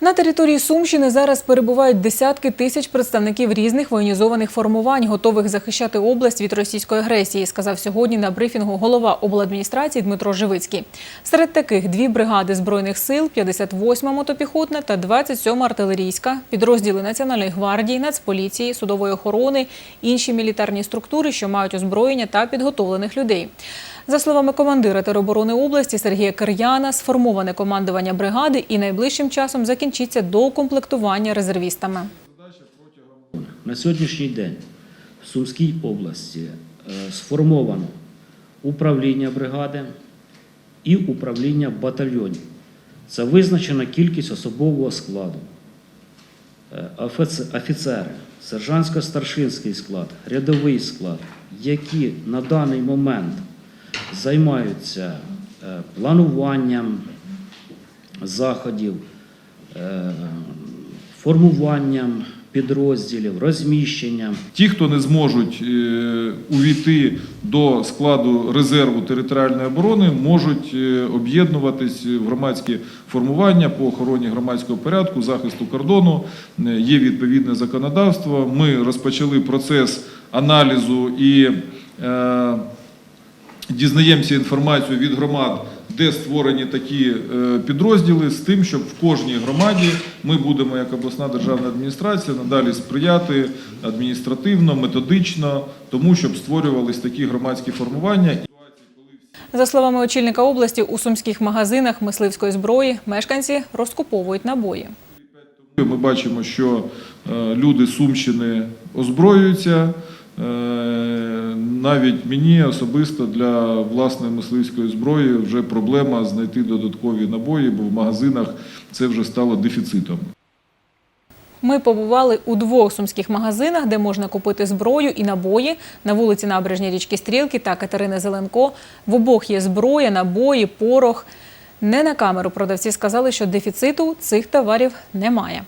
На території Сумщини зараз перебувають десятки тисяч представників різних воєнізованих формувань, готових захищати область від російської агресії, сказав сьогодні на брифінгу голова обладміністрації Дмитро Живицький. Серед таких дві бригади збройних сил, 58-ма мотопіхотна та 27-ма артилерійська, підрозділи Національної гвардії, Нацполіції, судової охорони, інші мілітарні структури, що мають озброєння та підготовлених людей. За словами командира тероборони області Сергія Кир'яна, сформоване командування бригади і найближчим часом закінчиться доукомплектування резервістами. На сьогоднішній день в Сумській області е, сформовано управління бригади і управління батальйонів. Це визначена кількість особового складу. Е, Офіцери, сержантсько-старшинський склад, рядовий склад, які на даний момент займаються е, плануванням заходів, е, формуванням підрозділів, розміщенням. Ті, хто не зможуть е, увійти до складу резерву територіальної оборони, можуть об'єднуватись в громадські формування по охороні громадського порядку, захисту кордону. Є відповідне законодавство. Ми розпочали процес аналізу і дізнаємося інформацію від громад, де створені такі е, підрозділи, з тим, щоб в кожній громаді ми будемо, як обласна державна адміністрація, надалі сприяти адміністративно, методично, тому щоб створювались такі громадські формування. За словами очільника області, у сумських магазинах мисливської зброї мешканці розкуповують набої. Ми бачимо, що е, люди Сумщини озброюються. Навіть мені особисто для власної мисливської зброї вже проблема знайти додаткові набої, бо в магазинах це вже стало дефіцитом. Ми побували у двох сумських магазинах, де можна купити зброю і набої на вулиці Набережній річки Стрілки та Катерини Зеленко. В обох є зброя, набої, порох. Не на камеру продавці сказали, що дефіциту цих товарів немає.